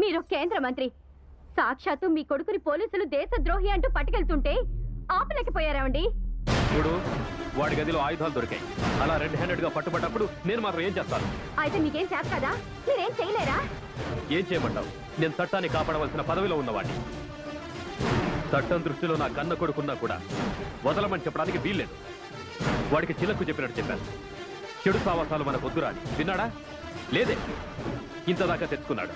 మీరు కేంద్ర మంత్రి. సాక్షాత్తు మీ కొడుకుని పోలీసులు దేశద్రోహి అంటూ పట్టుకెళ్తుంటే ఆపలేకపోయారామండి చూడు వాడి గదిలో ఆయుధాలు దొరికాయి. అలా రెడ్ హ్యాండెడ్గా పట్టుబడ్డప్పుడు నేను మాత్రం ఏం చేస్తాను? అయితే మీకేం చేత కదా మీరేం చేయలేరా? ఏం చేయమంటావు? నేను చట్టాన్ని కాపాడవలసిన పదవిలో ఉన్నవాడిని. చట్టం దృష్టిలో నా కన్న కొడుకున్నా కూడా వదలమని చెప్పడానికి వీల్లేదు. వాడికి చిలకు చెప్పినట్టు చెప్పాను. చెడు సావాసాలు మనకు వద్దురా అని విన్నాడా? లేదే. ఇంతదాకా తెచ్చుకున్నాడు.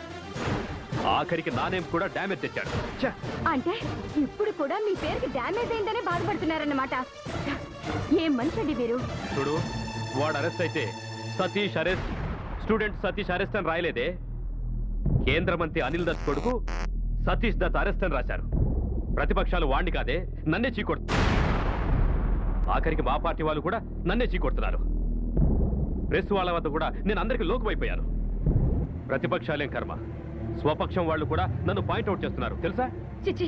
ఆఖరికి నానేం కూడా డ్యామేజ్ తెచ్చాడు. ఛ! అంటే ఇప్పుడు కూడా మీ పేరుకి డ్యామేజ్ అయిందనే బాధపడుతున్నారన్నమాట. ఏం మనిషండి మీరు? చూడు వాడు అరెస్ట్ అయితే Satish arrest student Satish arrest అని రాయలేదే. కేంద్ర మంత్రి అనిల్ దత్ కొడుకు సతీష్ దత్ అరెస్ట్ అని రాశారు. ప్రతిపక్షాలు వాణ్ణి కాదే నన్నే చీకొడుతున్నారు ఆఖరికి మా పార్టీ వాళ్ళు కూడా నన్నే చీకొడుతున్నారు. ప్రెస్ వాళ్ళ వద్ద కూడా నేను అందరికి లోకమైపోయాను ప్రతిపక్షాలేం కర్మ. స్వపక్షం వాళ్ళు కూడా నన్ను పాయింట్అవుట్ చేస్తున్నారు. తెలుసా? చిచి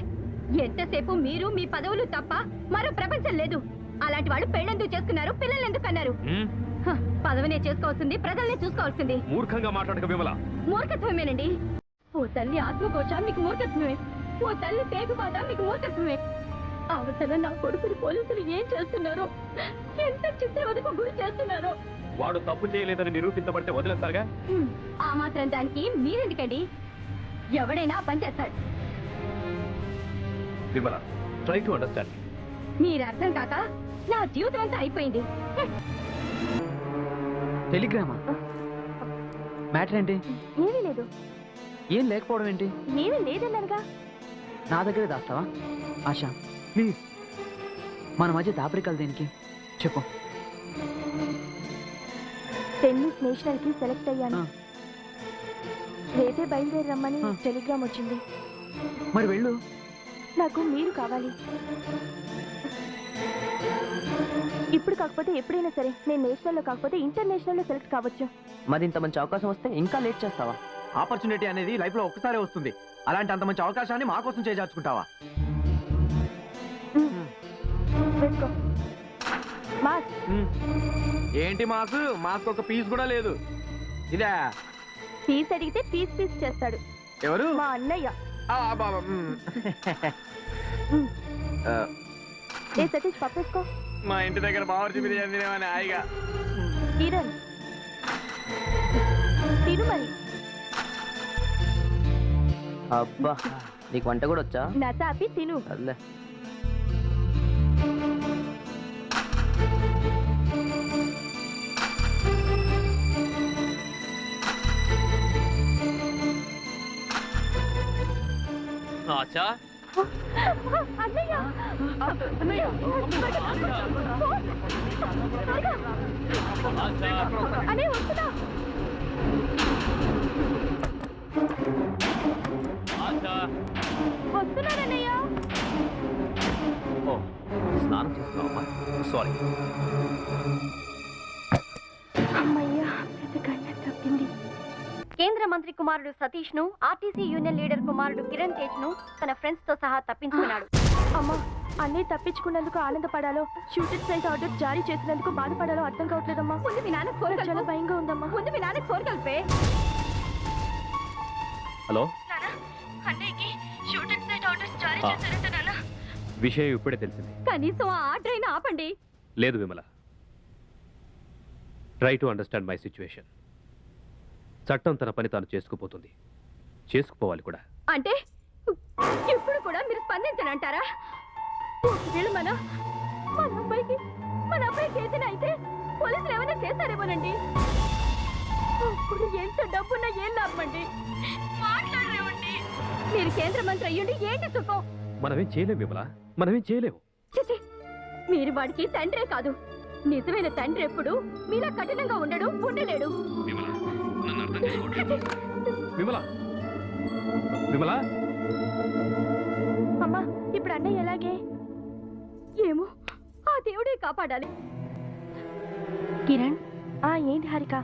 ఎంతసేపు మీరు మీ పదవులు తప్ప మరో ప్రపంచం లేదు. అలాంటి వాళ్ళు పెళ్ళెందుకు చేసుకున్నారు పిల్లలు ఎందుకు అన్నారు? హ, పదవినే చేసుకోవాల్సింది ప్రజల్ని చూసుకోవాల్సింది. మూర్ఖంగా మాట్లాడక విమల. మూర్ఖత్వమేనండి. ఓ తల్లి ఆత్మకోశ మీకు మూర్ఖత్వమే. ఓ తల్లి పేగుబాధ మీకు మూర్ఖత్వమే. అవతల నా కొడుకుని పోలీసులు ఏం చేస్తున్నారో? ఎంత చిత్రవదకు గురి చేస్తున్నారో? వాడు తప్పు చేయలేదని నిరూపించబడితే వదిలేస్తారుగా? హ్మ్, ఆ మాత్రం దానికి మీరెందుకండి? ఎవడైనా ఆ పని చేస్తాడు. విమల ట్రై టు అండర్స్టాండ్ మీరు అర్థం కాక నా జీవితం అంతా అయిపోయింది. టెలిగ్రామా? మ్యాటర్ ఏంటి? ఏమీ లేదు. ఏం లేకపోవడం ఏంటి? ఏమీ లేదన్నానుగా. నా దగ్గరే దాస్తావా? ఆశ ప్లీజ్. మన మధ్య దాపరికాలు దేనికి. చెప్పు. టెన్నిస్ నేషనల్కి సెలెక్ట్ అయ్యాను. రేపే బయలుదేరి రమ్మని. టెలిగ్రామ్ వచ్చింది. మరి వెళ్ళు. నాకు మీరు కావాలి. ఇప్పుడు కాకపోతే ఎప్పుడైనా సరే నేను నేషనల్లో కాకపోతే ఇంటర్నేషనల్లో సెలెక్ట్ కావచ్చు. మరి ఇంత మంచి అవకాశం వస్తే ఇంకా లేట్ చేస్తావా? ఆపర్చునిటీ అనేది లైఫ్లో ఒక్కసారే వస్తుంది. అలాంటి అంత మంచి అవకాశాన్ని మా కోసం చేజార్చుకుంటావా? మాస్. ఏంటి మాకు మాకు ఒక పీస్ కూడా లేదు. ఇదే. పీస్ అడిగితే పీస్ పీస్ చేస్తాడు. ఎవరు? మా అన్నయ్య. ఆ, బాబా, మ్. మ్. ఆ, ఏ సతీష్ పప్పేసుకో మా ఇంటి దగ్గర బావర్చి బిర్యానీ తినేమని హాయిగా. కిరణ్ తిను మరి. అబ్బా నీకు వంట కూడా వచ్చా? నసాపి తిను. అల్లే. వస్తున్నా! వస్తున్నానన్నయ్య ఓ స్నానం చేస్తున్నావమ్మా. సారీ అమ్మయ్య పెద్ద గంట తప్పింది. కేంద్ర మంత్రి కుమారుడు సతీష్ను ఆర్టీసీ యూనియన్ లీడర్ కుమారుడు కిరణ్ తేజ్ను తన ఫ్రెండ్స్తో సహా తప్పించుకున్నాడు. అమ్మా అన్నయ్య తప్పించుకున్నందుకు ఆనందపడాలో? షూటెడ్ సైజ్ ఆర్డర్ జారీ చేసినందుకు బాధపడాలో అర్థం కావట్లేదమ్మా. ముందు మీ నాన్న నాకు కోరికలు చాలా భయంగా ఉందమ్మా. ముందు మీ నాన్న కోరికల్పే హలో? అన్నయ్యకి షూటెడ్ సైజ్ ఆర్డర్స్ జారీ ఆ. చేశారంట నాన్న. విషయం ఇప్పుడే తెలిసింది. కనీసం ఆ ఆర్డర్ అయినా ఆపండి. లేదు Vimala. Try to understand my situation చట్టం తన పని తాను చేసుకుపోతుంది. చేసుకుపోవాలి కూడా. అంటే ఇప్పుడు కూడా మీరు స్పందించనంటారా? ఒకవేళ మన మన అబ్బాయికి మన అబ్బాయికి ఏదైనా అయితే పోలీసులు ఏమైనా చేస్తారేమోనండి? అప్పుడు ఎంత డబ్బున్నా ఏం లాభమండి? మాట్లాడరేమండి? మీరు కేంద్ర మంత్రి అయ్యుండి ఏంటి సుఖం? మనమేం చేయలేం విమల మనమేం చేయలేము. చిచి మీరు వాడికి తండ్రే కాదు. నిజమైన తండ్రి ఎప్పుడు మీలా కఠినంగా ఉండడు ఉండలేడు. విమల నన్ను అర్థం చేసుకోవట్లేదు. విమల. విమల? అమ్మా ఇప్పుడు అన్నయ్య ఎలాగే? ఏమో ఆ దేవుడే కాపాడాలి. కిరణ్ ఆ ఏంటి హారిక?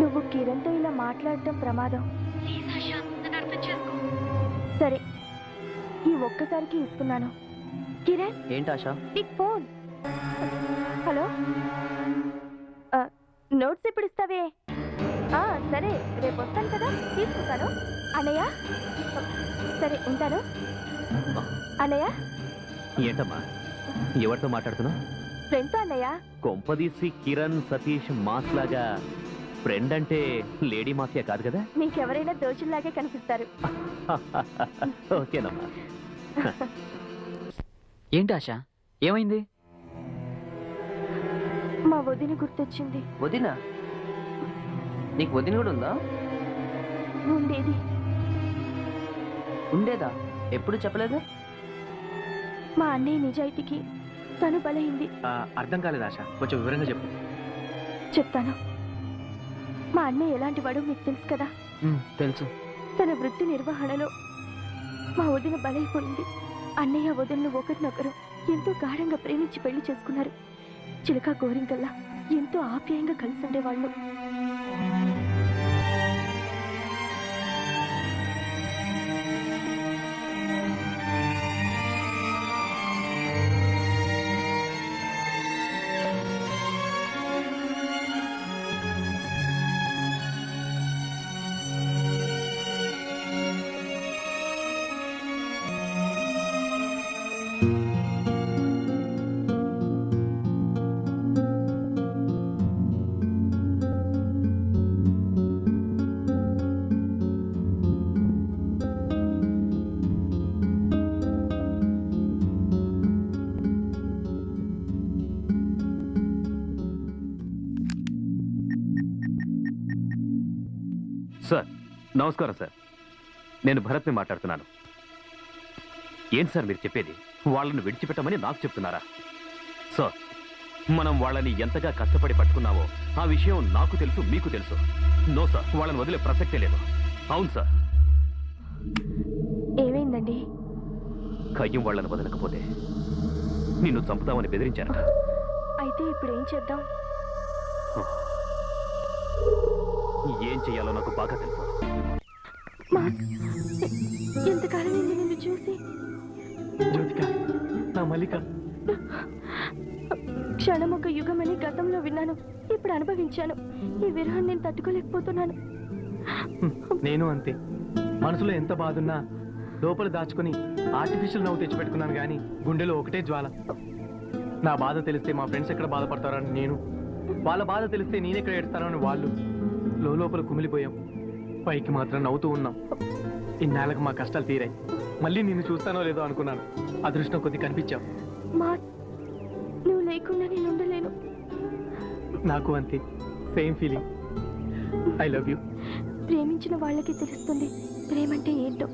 నువ్వు కిరణ్తో ఇలా మాట్లాడటం ప్రమాదం. సరే ఈ ఒక్కసారికి ఇస్తున్నాను. కిరణ్? ఏంటి ఆశ నీకు ఫోన్. నోట్స్ ఎప్పుడు ఇస్తావే ఆ, సరే రేపు వస్తాను కదా తీసుకుంటాను. అన్నయ్య? సరే ఉంటాను. అన్నయ్య? ఏంటమ్మా? ఎవరితో మాట్లాడుతున్నావు? ఫ్రెండ్తో అన్నయ్య? కొంపదీసి కిరణ్ సతీష్ మాస్ లాగా ఫ్రెండ్ అంటే లేడీ మాఫియా కాదు కదా? మీకెవరైనా దోచుల్లాగే కనిపిస్తారు. ఓకేనమ్మా. ఏంటి ఆశ? ఏమైంది? మా వదిన గుర్తొచ్చింది. వదినా? నీకు వదిన కూడా ఉందా? ఉండేది. ఉండేదా? ఎప్పుడు చెప్పలేదు? మా అన్నయ్య నిజాయితీకి తను బలైంది ఆ, అర్థం కాలేదు ఆశ. కొంచెం వివరంగా చెప్పు. చెప్తాను. మా అన్నయ్య ఎలాంటి వాడో మీకు తెలుసు కదా? తెలుసు. తన వృత్తి నిర్వహణలో మా వదిన బలైపోయింది. అన్నయ్య వదినలు ఒకరినొకరు ఎంతో గాఢంగా ప్రేమించి పెళ్ళి చేసుకున్నారు. చిలక గోరింకల్లా ఎంతో ఆప్యాయంగా కలిసి ఉండేవాళ్ళు సార్ నమస్కారం సార్. నేను భరత్ని మాట్లాడుతున్నాను. ఏంటి సార్ మీరు చెప్పేది? వాళ్ళని విడిచిపెట్టమని నాకు చెప్తున్నారా? సార్ మనం వాళ్ళని ఎంతగా కష్టపడి పట్టుకున్నావో ఆ విషయం నాకు తెలుసు మీకు తెలుసు. నో సార్ వాళ్ళని వదిలే ప్రసక్తే లేదు. అవును సార్. ఏమైందండి? కయ్యం వాళ్ళని వదలకపోతే నిన్ను చంపుతామని బెదిరించారట. అయితే ఇప్పుడు ఏం చేద్దాం? ఏం చెయ్యాలో నాకు బాగా తెలుసు. ఎంతకాలం నిన్ను చూసి? జ్యోతిక నా మల్లిక. క్షణం ఒక యుగమని గతంలో విన్నాను ఇప్పుడు అనుభవించాను. ఈ విరహం నేను తట్టుకోలేకపోతున్నాను. నేను అంతే. మనసులో ఎంత బాధున్నా లోపల దాచుకొని ఆర్టిఫిషియల్ నవ్వు తెచ్చిపెట్టుకున్నాను కానీ గుండెలో ఒకటే జ్వాల. నా బాధ తెలిస్తే మా ఫ్రెండ్స్ ఎక్కడ బాధపడతారని నేను. వాళ్ళ బాధ తెలిస్తే నేనెక్కడ ఏడుస్తానని వాళ్ళు. లోపల కుమిలిపోయాం. పైకి మాత్రం నవ్వుతూ ఉన్నాం. ఇన్నాళ్ళకి మా కష్టాలు తీరాయి. మళ్ళీ నిన్ను చూస్తానో లేదో అనుకున్నాను. అదృష్టం కొద్ది కనిపించావు. నువ్వు లేకుండా నేను ఉండలేను. నాకు అంతే. Same feeling I love you ప్రేమించిన వాళ్ళకి తెలుస్తుంది. ప్రేమంటే ఏంటో.